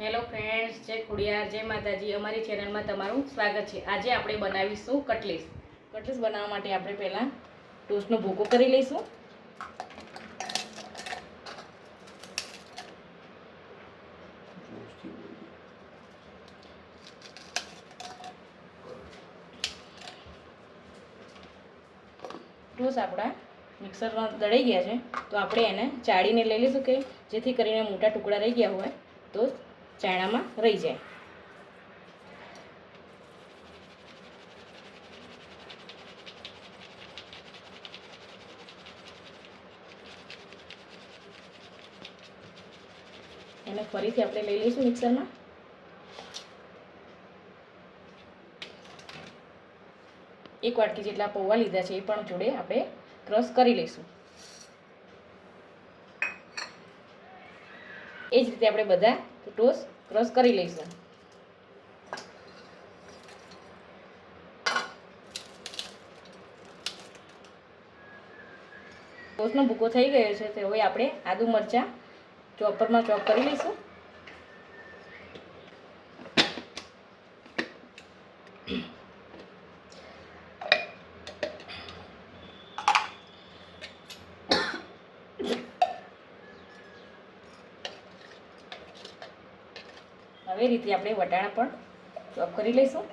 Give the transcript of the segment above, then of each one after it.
Hello friends જય ખુડિયાર, જય માતાજી. અમારી ચેનલમાં તમારું સ્વાગત છે. આજે આપણે બનાવીશું કટલીસ. કટલીસ બનાવવા માટે આપણે પહેલાં ટોસ્ટનો ભૂકો કરી લઈશું. ટોસ આપણા મિક્સરમાં દળાઈ ગયા છે. તો આપણે એને ચાળીને લઈ લઈશું કે જેથી કરીને મોટા ટુકડા રહી ગયા હોય. તો ચાણામાં રહી જાય. એને ફરીથી આપણે લઈ લઈશું મિક્સરમાં. એક વાટકી જેટલા પૌવા લીધા છે એ પણ જોડે આપણે ક્રશ કરી લઈશું. એ જ રીતે આપણે બધા ટોસ ક્રશ કરી લઈશું. ટોસનો ભૂકો થઈ ગયો છે, તો હવે આપણે આદુ મરચાં ચોપરમાં ચોપ કરી લઈશું હવે એ રીતે આપણે વટાણા પણ ચોપ કરી લઈશું.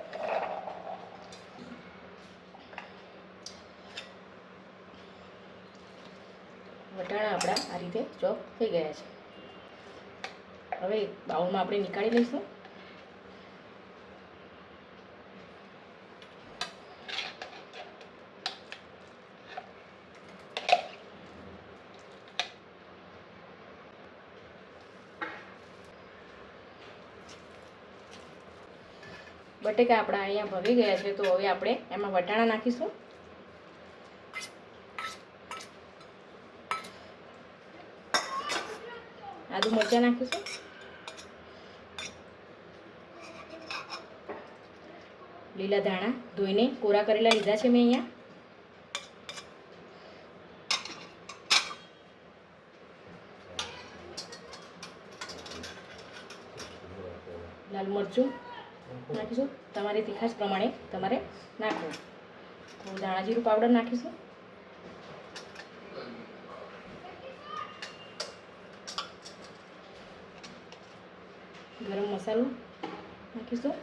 વટાણા આપણા આ રીતે ચોપ થઈ ગયા છે. હવે બાઉલમાં આપણે નીકાળી લઈશું. બટેકા આપણા અહીંયા ભરી ગયા છે, તો હવે આપણે એમાં વટાણા નાખીશું. આદુ મરચાં નાખીશું. લીલા ધાણા ધોઈને કોરા કરેલા લીધા છે મેં અહીંયા. લાલ મરચું નાખીશું. તમારી તીખાશ પ્રમાણે તમારે નાખવું. તો ધાણા જીરું પાવડર નાખીશું. ગરમ મસાલો નાખીશું.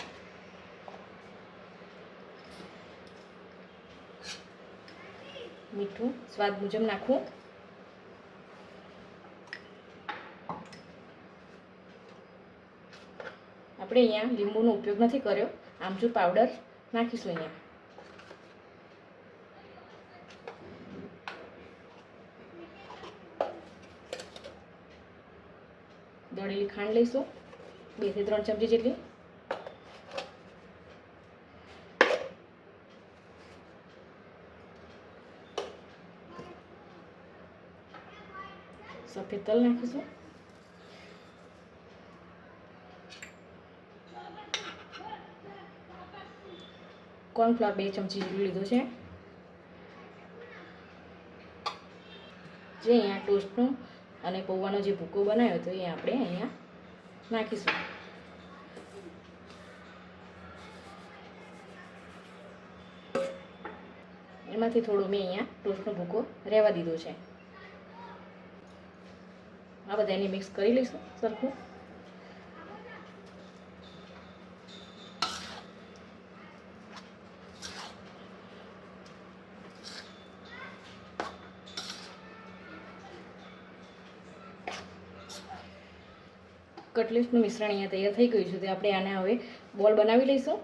મીઠું સ્વાદ મુજબ નાખવું. આપણે અહીંયા લીંબુનો ઉપયોગ નથી કર્યો. આમચૂર પાવડર નાખીશું અહીંયા. દળેલી ખાંડ લઈશું. બેથી ત્રણ ચમચી જેટલી. સફેદ તલ નાખીશું. કોર્નફ્લાવર બે ચમચી જેટલું લીધું છે. જે અહીંયા ટોસ્ટનો અને પૌવાનો જે ભૂકો બનાવ્યો હતો એ આપણે અહીંયા નાખીશું. એમાંથી થોડું મેં અહીંયા ટોસ્ટનો ભૂકો રહેવા દીધો છે. આ બધા એને મિક્સ કરી લઈશું સરખું. કટલેટનું મિશ્રણ અહીંયા તૈયાર થઈ ગયું છે તો આપણે આને હવે બોલ બનાવી લઈશું.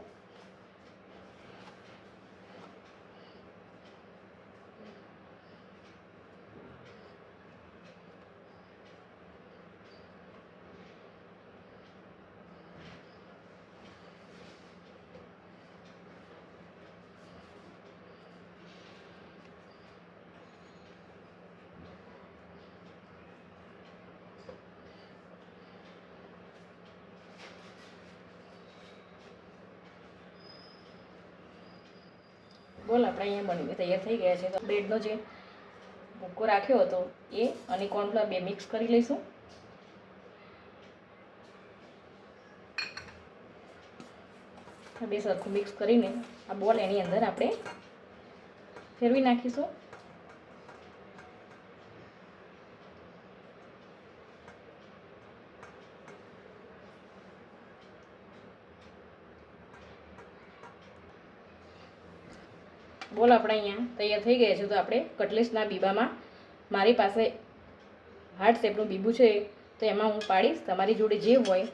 બોલ, આપણે અહીંયા બની તૈયાર થઈ ગયા છે. તો બ્રેડનો જે ભૂકો રાખ્યો હતો, એ અને કોર્નફ્લાવર બે મિક્સ કરી લઈશું. બે સરખું મિક્સ કરીને આ બોલ એની અંદર આપણે ફેરવી નાખીશું. બોલ આપણે અહીંયા. તૈયાર થઈ ગયા છે તો આપણે કટલેસના બીબામાં. મારી પાસે હાર્ટ શેપનું બીબું છે, તો એમાં હું પાડીશ. તમારી જોડે જે હોય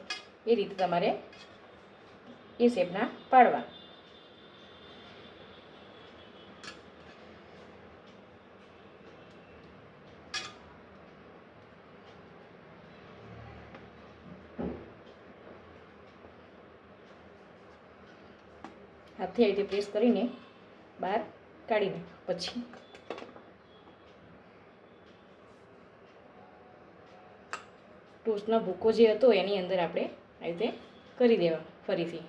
એ રીતે તમારે એ શેપના પાડવા. હાથથી આવી રીતે પ્રેસ કરીને બહાર કાઢી કાઢીને પછી ટોસ્ટનો ભૂકો જે હતો એની અંદર આપણે આ રીતે કરી દેવા ફરીથી.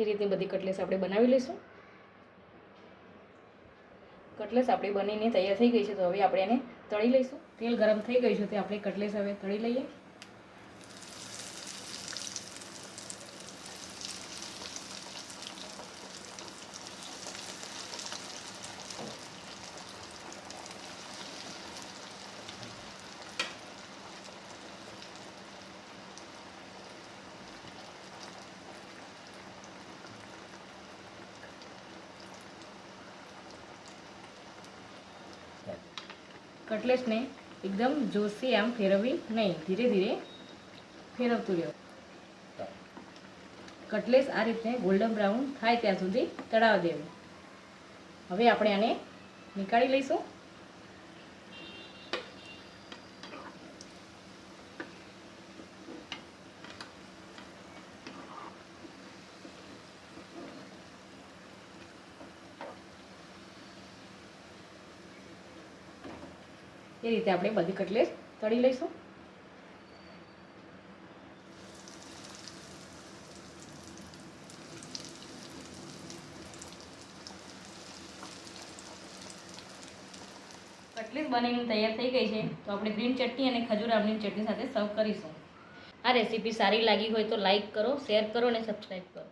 એ રીતની બધી કટલેસ આપણે બનાવી લઈશું. કટલેસ આપણી બનીને તૈયાર થઈ ગઈ છે, તો હવે આપણે એને તળી લઈશું. તેલ ગરમ થઈ ગયું છે, તે આપણે કટલેસ હવે તળી લઈએ. કટલેસને એકદમ જોશી આમ ફેરવવી નહીં, ધીરે ધીરે ફેરવતું રહેવું કટલેસ આ રીતે ગોલ્ડન બ્રાઉન થાય ત્યાં સુધી તળાવ દેવું. હવે આપણે આને નીકાળી લઈશું. એ રીતે આપણે બધી કટલેટ તળી લઈશું. કટલેટ બનીને તૈયાર થઈ ગઈ છે તો આપણે ગ્રીન ચટણી અને ખજૂર આમની ચટણી સાથે સર્વ કરીશું. આ રેસીપી સારી લાગી હોય તો લાઈક કરો શેર કરો અને સબસ્ક્રાઈબ કરો.